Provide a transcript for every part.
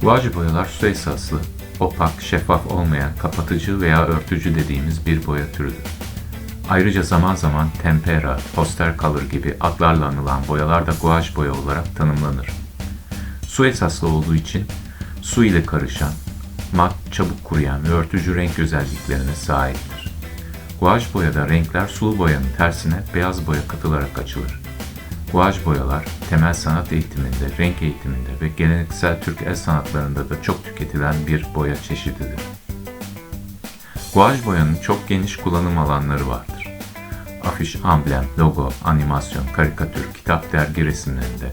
Guaj boyalar su esaslı, opak, şeffaf olmayan kapatıcı veya örtücü dediğimiz bir boya türüdür. Ayrıca zaman zaman tempera, poster color gibi adlarla anılan boyalar da guaj boya olarak tanımlanır. Su esaslı olduğu için su ile karışan, mat, çabuk kuruyan ve örtücü renk özelliklerine sahiptir. Guaj boyada renkler sulu boyanın tersine beyaz boya katılarak açılır. Guaj boyalar temel sanat eğitiminde, renk eğitiminde ve geleneksel Türk el sanatlarında da çok tüketilen bir boya çeşididir. Guaj boyanın çok geniş kullanım alanları vardır. Afiş, amblem, logo, animasyon, karikatür, kitap, dergi resimlerinde,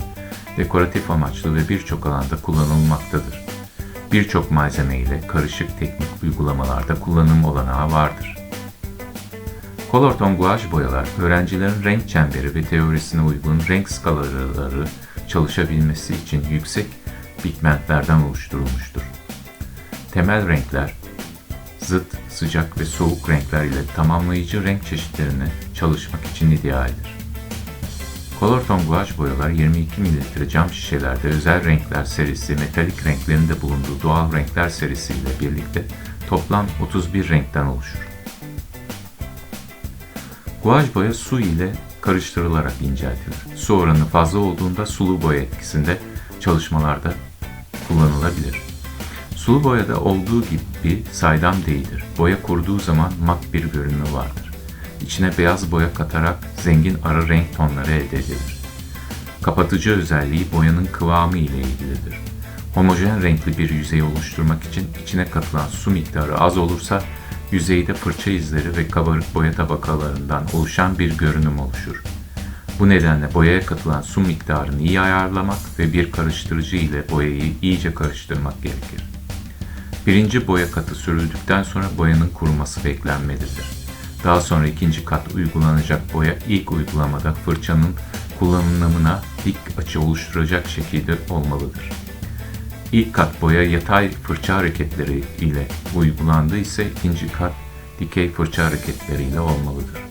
dekoratif amaçlı ve birçok alanda kullanılmaktadır. Birçok malzeme ile karışık teknik uygulamalarda kullanım olanağı vardır. Colorton guaj boyalar, öğrencilerin renk çemberi ve teorisine uygun renk skalaları çalışabilmesi için yüksek pigmentlerden oluşturulmuştur. Temel renkler, zıt, sıcak ve soğuk renkler ile tamamlayıcı renk çeşitlerini çalışmak için idealdir. Colorton guaj boyalar 22 ml cam şişelerde özel renkler serisi, metalik renklerin de bulunduğu doğal renkler serisi ile birlikte toplam 31 renkten oluşur. Guaj boya su ile karıştırılarak inceltilir. Su oranı fazla olduğunda sulu boya etkisinde çalışmalarda kullanılabilir. Sulu boyada olduğu gibi saydam değildir. Boya kuruduğu zaman mat bir görünümü vardır. İçine beyaz boya katarak zengin ara renk tonları elde edilir. Kapatıcı özelliği boyanın kıvamı ile ilgilidir. Homojen renkli bir yüzey oluşturmak için içine katılan su miktarı az olursa yüzeyde fırça izleri ve kabarık boya tabakalarından oluşan bir görünüm oluşur. Bu nedenle boyaya katılan su miktarını iyi ayarlamak ve bir karıştırıcı ile boyayı iyice karıştırmak gerekir. Birinci boya katı sürüldükten sonra boyanın kuruması beklenmelidir. Daha sonra ikinci kat uygulanacak boya ilk uygulamada fırçanın kullanımına dik açı oluşturacak şekilde olmalıdır. İlk kat boya yatay fırça hareketleri ile uygulandı ise ikinci kat dikey fırça hareketleri ile olmalıdır.